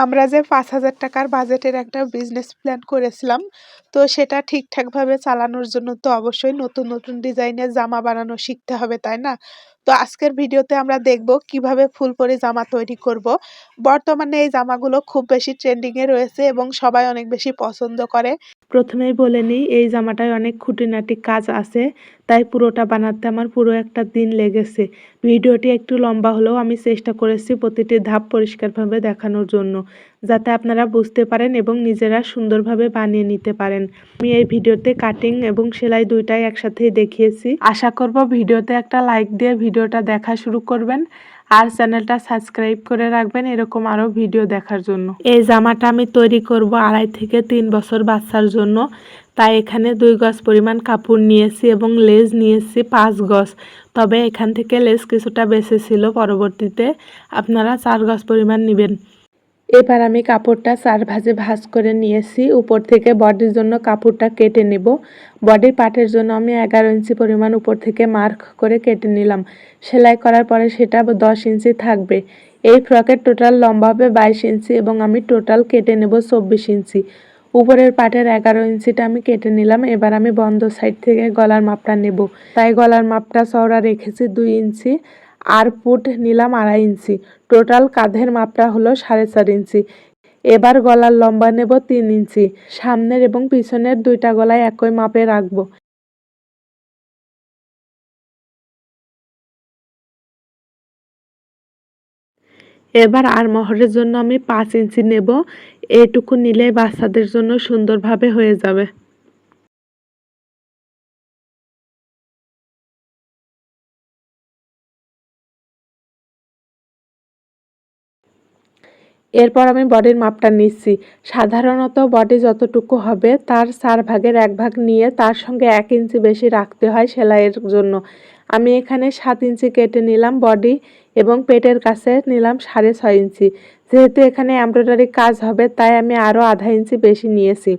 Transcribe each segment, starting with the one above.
আমরা যে পাঁচ হাজার টাকার বাজেটের একটা বিজনেস প্ল্যান করেছিলাম, তো সেটা ঠিকঠাকভাবে চালানোর জন্য তো অবশ্যই নতুন নতুন ডিজাইনের জামা বানানো শিখতে হবে, তাই না? তো আজকের ভিডিওতে আমরা দেখব কীভাবে ফুল ফুলপরি জামা তৈরি করব। বর্তমানে এই জামাগুলো খুব বেশি ট্রেন্ডিংয়ে রয়েছে এবং সবাই অনেক বেশি পছন্দ করে। প্রথমেই বলে নিই, এই জামাটায় অনেক খুঁটিনাটি কাজ আছে, তাই পুরোটা বানাতে আমার পুরো একটা দিন লেগেছে। ভিডিওটি একটু লম্বা হলেও আমি চেষ্টা করেছি প্রতিটি ধাপ পরিষ্কারভাবে দেখানোর জন্য। যাতে আপনারা বুঝতে পারেন এবং নিজেরা সুন্দরভাবে বানিয়ে নিতে পারেন। আমি এই ভিডিওতে কাটিং এবং সেলাই দুইটাই একসাথেই দেখিয়েছি। আশা করব ভিডিওতে একটা লাইক দিয়ে ভিডিওটা দেখা শুরু করবেন। আর চ্যানেলটা সাবস্ক্রাইব করে রাখবেন এরকম আরও ভিডিও দেখার জন্য। এই জামাটা আমি তৈরি করব আড়াই থেকে তিন বছর বাচ্চার জন্য। তাই এখানে দুই গজ পরিমাণ কাপড় নিয়েছি এবং লেজ নিয়েছি পাঁচ গজ। তবে এখান থেকে লেজ কিছুটা বেশি ছিল পরবর্তীতে। আপনারা চার গজ পরিমাণ নেবেন। এবার আমি কাপড়টা চার ভাজে ভাজ করে নিয়েছি। উপর থেকে বডির জন্য কাপড়টা কেটে নেব। বডির পাটের জন্য আমি এগারো ইঞ্চি পরিমাণ উপর থেকে মার্ক করে কেটে নিলাম। সেলাই করার পরে সেটা দশ ইঞ্চি থাকবে। এই ফ্রকের টোটাল লম্বা হবে বাইশ ইঞ্চি এবং আমি টোটাল কেটে নেব চব্বিশ ইঞ্চি। উপরের পাটের এগারো ইঞ্চিটা আমি কেটে নিলাম। এবার আমি বন্ধ সাইড থেকে গলার মাপটা নেব। তাই গলার মাপটা চওড়া রেখেছি দুই ইঞ্চি। আর পুট নিলাম আড়াই ইঞ্চি। টোটাল কাঁধের মাপটা হলো সাড়ে চার ইঞ্চি। এবার গলার লম্বা নেব তিন ইঞ্চি। সামনের এবং পিছনের দুইটা গলায় একই মাপে রাখব। এবার আর মহরের জন্য আমি পাঁচ ইঞ্চি নেব। এটুকু নিলে বাচ্চাদের জন্য সুন্দরভাবে হয়ে যাবে। এরপর আমি বডির মাপটা নিচ্ছি। সাধারণত বডি যতটুকু হবে তার চার ভাগের এক ভাগ নিয়ে তার সঙ্গে এক ইঞ্চি বেশি রাখতে হয় সেলাইয়ের জন্য। আমি এখানে সাত ইঞ্চি কেটে নিলাম বডি এবং পেটের কাছে নিলাম সাড়ে ছয় ইঞ্চি। যেহেতু এখানে এমব্রয়ডারি কাজ হবে, তাই আমি আরও আধা ইঞ্চি বেশি নিয়েছি।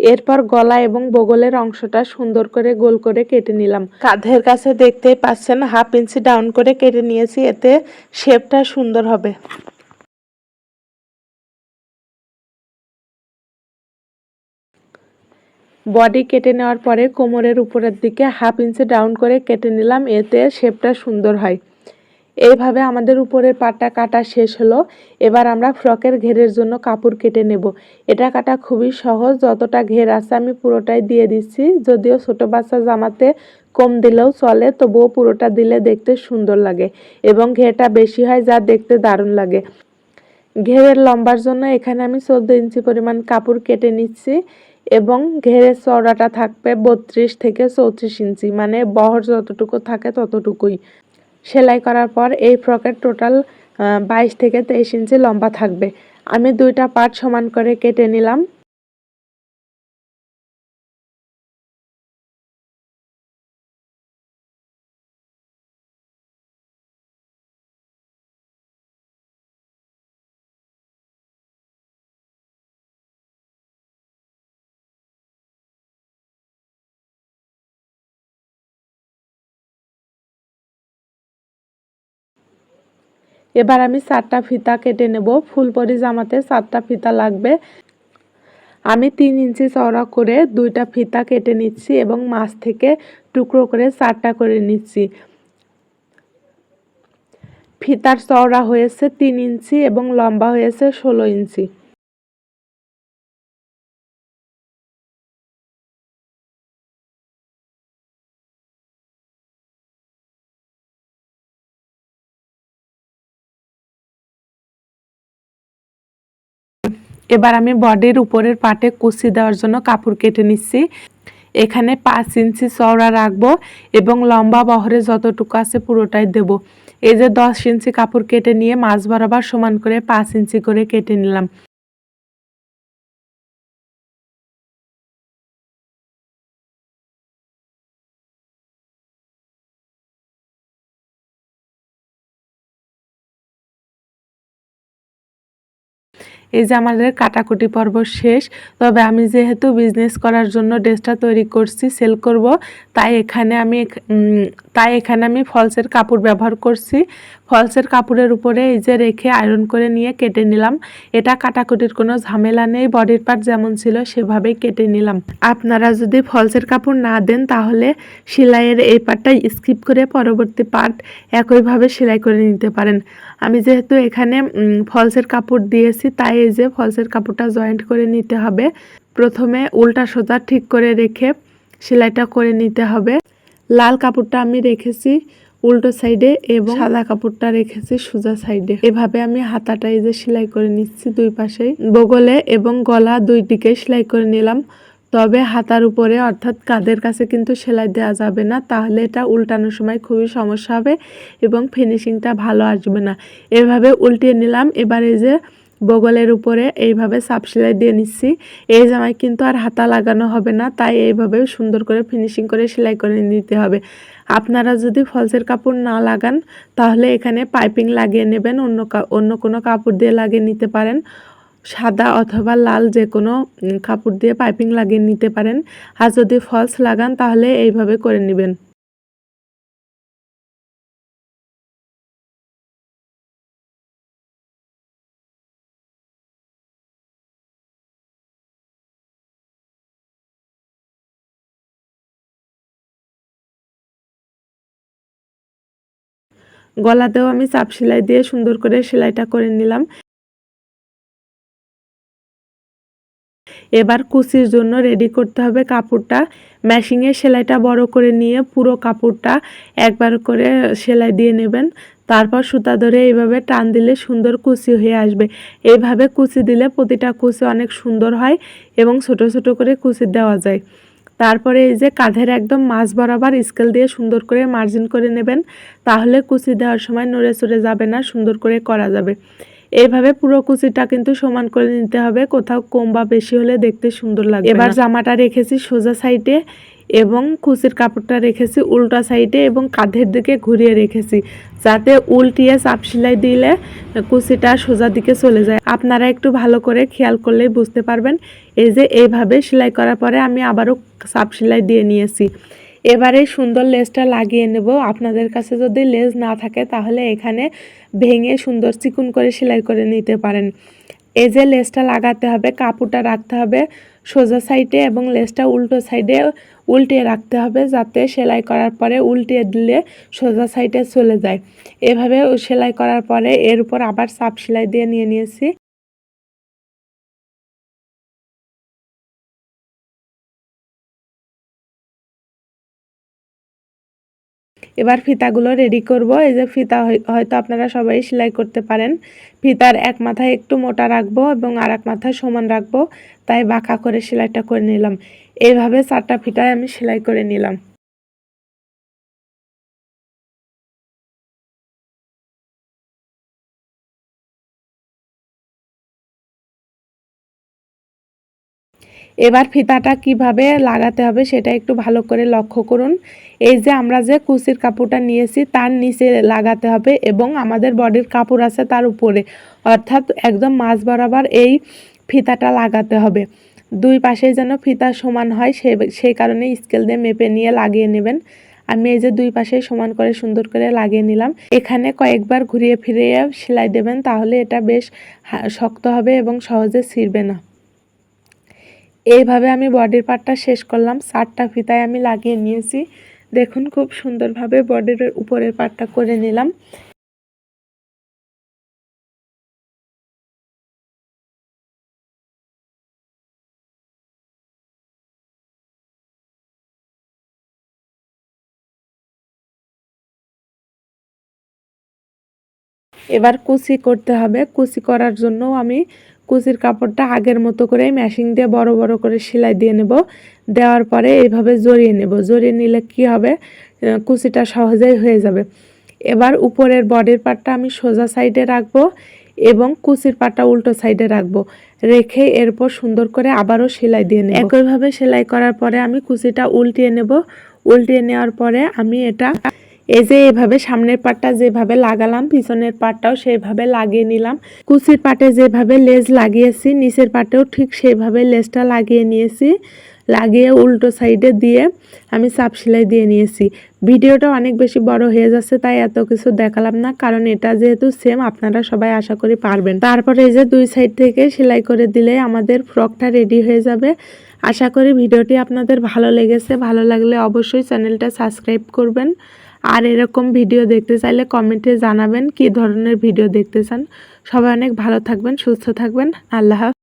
এরপর গলা এবং বগলের অংশটা সুন্দর করে গোল করে কেটে নিলাম। কাঁধের কাছে দেখতেই পাচ্ছেন, হাফ ইঞ্চি ডাউন করে কেটে নিয়েছি, এতে শেপটা সুন্দর হবে। বডি কেটে নেওয়ার পরে কোমরের উপরের দিকে হাফ ইঞ্চি ডাউন করে কেটে নিলাম, এতে শেপটা সুন্দর হয়। এইভাবে আমাদের উপরের পাটটা কাটা শেষ হলো। এবার আমরা ফ্রকের ঘেরের জন্য কাপড় কেটে নেব। এটা কাটা খুবই সহজ, যতটা ঘের আছে আমি পুরোটাই দিয়ে দিচ্ছি। যদিও ছোট বাচ্চা জামাতে কম দিলেও চলে, তবুও পুরোটা দিলে দেখতে সুন্দর লাগে এবং ঘেরটা বেশি হয় যা দেখতে দারুণ লাগে। ঘেরের লম্বার জন্য এখানে আমি চোদ্দ ইঞ্চি পরিমাণ কাপড় কেটে নিচ্ছি এবং ঘেরের চওড়াটা থাকবে বত্রিশ থেকে চৌত্রিশ ইঞ্চি মানে বহর যতটুকু থাকে ততটুকুই। সেলাই করার পর এই ফ্রকের টোটাল বাইশ থেকে তেইশ ইঞ্চি লম্বা থাকবে। আমি দুইটা পার্ট সমান করে কেটে নিলাম। এবার আমি চারটা ফিতা কেটে নেব। ফুলপরি জামাতে চারটা ফিতা লাগবে। আমি তিন ইঞ্চি চওড়া করে দুইটা ফিতা কেটে নিচ্ছি এবং মাছ থেকে টুকরো করে চারটা করে নিচ্ছি। ফিতার চওড়া হয়েছে তিন ইঞ্চি এবং লম্বা হয়েছে ষোলো ইঞ্চি। এবার আমি বডির উপরের পাটে কুচি দেওয়ার জন্য কাপড় কেটে নিচ্ছি। এখানে পাঁচ ইঞ্চি চওড়া রাখব এবং লম্বা বহরে যতটুকু আছে পুরোটাই দেব। এই যে দশ ইঞ্চি কাপড় কেটে নিয়ে মাছ বরাবর সমান করে পাঁচ ইঞ্চি করে কেটে নিলাম। এই যে আমাদের কাটাকুটি পর্ব শেষ, তবে আমি যেহেতু বিজনেস করার জন্য ড্রেসটা তৈরি করছি সেল করব, তাই এখানে আমি তাই এখানে আমি ফলসের কাপড় ব্যবহার করছি। ফলসের কাপড়ের উপরে এই যে রেখে আয়রন করে নিয়ে কেটে নিলাম। এটা কাটাকুটির কোনো ঝামেলা নেই বডির পার্ট যেমন ছিল সেভাবেই কেটে নিলাম। আপনারা যদি ফলসের কাপড় না দেন, তাহলে সেলাইয়ের এই পার্টটা স্কিপ করে পরবর্তী পার্ট একইভাবে সেলাই করে নিতে পারেন। আমি যেহেতু এখানে ফলসের কাপড় দিয়েছি, তাই এই যে ফলসের কাপড়টা জয়েন্ট করে নিতে হবে। প্রথমে উল্টা সোজা ঠিক করে রেখে সেলাইটা করে নিতে হবে। লাল কাপড়টা আমি রেখেছি উল্টো সাইডে এবং সাদা কাপড়টা রেখেছি সোজা সাইডে। এভাবে আমি হাতাটা এই যে সেলাই করে নিচ্ছি দুই পাশেই। বগলে এবং গলা দুই দিকে সেলাই করে নিলাম। তবে হাতার উপরে অর্থাৎ কাঁধের কাছে কিন্তু সেলাই দেওয়া যাবে না, তাহলে এটা উল্টানোর সময় খুবই সমস্যা হবে এবং ফিনিশিংটা ভালো আসবে না। এভাবে উল্টিয়ে নিলাম। এবার এই যে বগলের উপরে এইভাবে সাপ সেলাই দিয়ে নিচ্ছি। এই জামায় কিন্তু আর হাতা লাগানো হবে না, তাই এইভাবে সুন্দর করে ফিনিশিং করে সেলাই করে নিতে হবে। আপনারা যদি ফলসের কাপড় না লাগান, তাহলে এখানে পাইপিং লাগিয়ে নেবেন, অন্য অন্য কোনো কাপড় দিয়ে লাগিয়ে নিতে পারেন। সাদা অথবা লাল যে কোনো কাপড় দিয়ে পাইপিং লাগিয়ে নিতে পারেন। আর যদি ফলস লাগান, তাহলে এইভাবে করে নেবেন। গলাতেও আমি চাপ সেলাই দিয়ে সুন্দর করে সেলাইটা করে নিলাম। এবার কুচির জন্য রেডি করতে হবে কাপড়টা। ম্যাশিংয়ে সেলাইটা বড় করে নিয়ে পুরো কাপড়টা একবার করে সেলাই দিয়ে নেবেন। তারপর সুতা ধরে এইভাবে টান দিলে সুন্দর কুচি হয়ে আসবে। এইভাবে কুচি দিলে প্রতিটা কুচি অনেক সুন্দর হয় এবং ছোট ছোট করে কুচি দেওয়া যায়। তারপরে এই যে কাঁধের একদম মাছ বরাবর স্কেল দিয়ে সুন্দর করে মার্জিন করে নেবেন তাহলে কুচি দেওয়ার সময় নড়ে চড়ে যাবে না সুন্দর করে করা যাবে। এইভাবে পুরো কুচিটা কিন্তু সমান করে নিতে হবে কোথাও কম বা বেশি হলে দেখতে সুন্দর লাগবে এবার জামাটা রেখেছি সোজা সাইডে এবং কুচির কাপড়টা রেখেছি উল্টা সাইডে এবং কাঁধের দিকে ঘুরিয়ে রেখেছি। যাতে উল্টিয়ে চাপ সেলাই দিলে কুচিটা সোজা দিকে চলে যায়। আপনারা একটু ভালো করে খেয়াল করলেই বুঝতে পারবেন। এই যে এইভাবে সেলাই করার পরে আমি আবারও চাপ সেলাই দিয়ে নিয়েছি। এবারে সুন্দর লেসটা লাগিয়ে নেব। আপনাদের কাছে যদি লেস না থাকে তাহলে এখানে ভেঙে সুন্দর চিকুন করে সেলাই করে নিতে পারেন। এই যে লেসটা লাগাতে হবে, কাপড়টা রাখতে হবে। সোজা সাইডে এবং লেসটা উল্টো সাইডে উল্টে রাখতে হবে যাতে সেলাই করার পরে উল্টে দিলে সোজা সাইডে চলে যায়। এভাবে সেলাই করার পরে এর উপর আবার সাপ সেলাই দিয়ে নিয়ে নিয়েছি। এবার ফিতাগুলো রেডি করব। এই যে ফিতা হয়- হয়তো আপনারা সবাই সেলাই করতে পারেন। ফিতার এক মাথায় একটু মোটা রাখব এবং আর এক মাথায় সমান রাখব। তাই বাঁকা করে সেলাইটা করে নিলাম। এইভাবে চারটা ফিতায় আমি সেলাই করে নিলাম। এবার ফিতাটা কীভাবে লাগাতে হবে সেটা একটু ভালো করে লক্ষ্য করুন। এই যে আমরা যে কুচির কাপড়টা নিয়েছি তার নিচে লাগাতে হবে এবং আমাদের বডির কাপড় আছে তার উপরে। অর্থাৎ একদম মাঝ বরাবর এই ফিতাটা লাগাতে হবে। দুই পাশেই যেন ফিতা সমান হয় সে, সেই কারণে স্কেল দিয়ে মেপে নিয়ে লাগিয়ে নেবেন। আমি এই যে দুই পাশে সমান করে সুন্দর করে লাগিয়ে নিলাম। এখানে কয়েকবার ঘুরিয়ে ফিরিয়ে সেলাই দেবেন তাহলে এটা বেশ শক্ত হবে এবং সহজে ছিঁড়বে না। এইভাবে আমি বডির পার্টটা শেষ করলাম। সাতটা ফিতায় আমি লাগিয়ে নিয়েছি। দেখুন, খুব সুন্দরভাবে বডির উপরের পার্টটা করে নিলাম। এবার কুচি করতে হবে। কুচি করার জন্য আমি কুচির কাপড়টা আগের মতো করে মেশিন দিয়ে বড় বড় করে সেলাই দিয়ে নেব। দেওয়ার পরে এইভাবে জড়িয়ে নেব। জড়িয়ে নিলে কি হবে? কুচিটা সহজেই হয়ে যাবে। এবার উপরের বডির পার্টটা আমি সোজা সাইডে রাখব এবং কুচির পাটটা উল্টো সাইডে রাখব। রেখে এরপর সুন্দর করে আবারও সেলাই দিয়ে নেব। একইভাবে সেলাই করার পরে আমি কুচিটা উল্টিয়ে নেব। উল্টিয়ে নেওয়ার পরে আমি এটা এই যে এভাবে সামনের পাটটা যেভাবে লাগালাম, পিছনের পাটটাও সেভাবে লাগিয়ে নিলাম। কুচির পাটে যেভাবে লেজ লাগিয়েছি, নিচের পাটেও ঠিক সেভাবে লেজটা লাগিয়ে নিয়েছি। লাগিয়ে উল্টো সাইডে দিয়ে আমি চাপ সেলাই দিয়ে নিয়েছি। ভিডিওটা অনেক বেশি বড় হয়ে যাচ্ছে, তাই এত কিছু দেখালাম না, কারণ এটা যেহেতু সেম আপনারা সবাই আশা করি পারবেন। তারপরে এই যে দুই সাইড থেকে সেলাই করে দিলে আমাদের ফ্রকটা রেডি হয়ে যাবে। আশা করি ভিডিওটি আপনাদের ভালো লেগেছে, ভালো লাগলে অবশ্যই চ্যানেলটা সাবস্ক্রাইব করবেন। আর এরকম ভিডিও দেখতে চাইলে কমেন্টে জানাবেন কি ধরনের ভিডিও দেখতে চান সবাই অনেক ভালো থাকবেন, সুস্থ থাকবেন আল্লাহ।